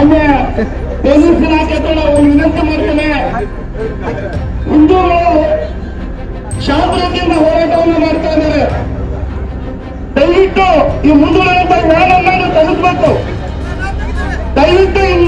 ಮಾನ್ಯ ಪೊಲೀಸ್ ಇಲಾಖೆ ನಾವು ವಿನಂತಿ ಮಾಡ್ತೇನೆ ಹಿಂದೂಗಳು ಶಾಂತತೆಯಿಂದ ಹೋರಾಟವನ್ನು ಮಾಡ್ತಾ ಇದ್ದಾರೆ. ದಯವಿಟ್ಟು ಈ ಮುಂದುವರೆದ ವ್ಯಾನನ್ನು ತಗಿಸ್ಬೇಕು ದಯವಿಟ್ಟು ಈ